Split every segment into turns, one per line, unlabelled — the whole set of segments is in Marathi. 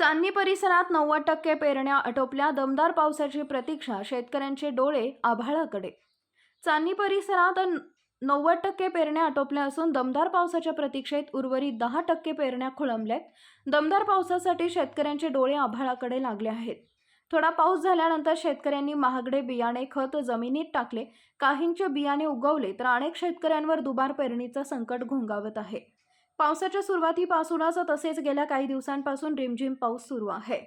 चांदणी परिसरात नव्वद टक्के पेरण्या आटोपल्या दमदार पावसाची प्रतीक्षा शेतकऱ्यांचे डोळे आभाळाकडे. चांदणी परिसरात नव्वद टक्के पेरण्या आटोपल्या असून दमदार पावसाच्या प्रतीक्षेत उर्वरित दहा टक्के पेरण्या खोळंबल्यात. दमदार पावसासाठी शेतकऱ्यांचे डोळे आभाळाकडे लागले आहेत. थोडा पाऊस झाल्यानंतर शेतकऱ्यांनी महागडे बियाणे खत जमिनीत टाकले. काहींचे बियाणे उगवले तर अनेक शेतकऱ्यांवर दुबार पेरणीचं संकट घोंगावत आहे. पावसाच्या सुरुवातीपासूनच तसेच गेल्या काही दिवसांपासून रिमझिम पाऊस सुरू आहे.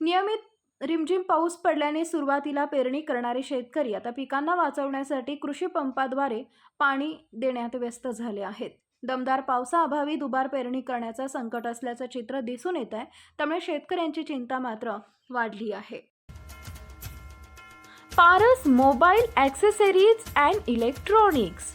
नियमित रिमझिम पाऊस पडल्याने सुरुवातीला पेरणी करणारे शेतकरी आता पिकांना वाचवण्यासाठी कृषी पंपाद्वारे पाणी देण्यात व्यस्त झाले आहेत. दमदार पावसाअभावी दुबार पेरणी करण्याचं संकट असल्याचं चित्र दिसून येत आहे त्यामुळे शेतकऱ्यांची चिंता मात्र वाढली आहे. Paras mobile accessories and electronics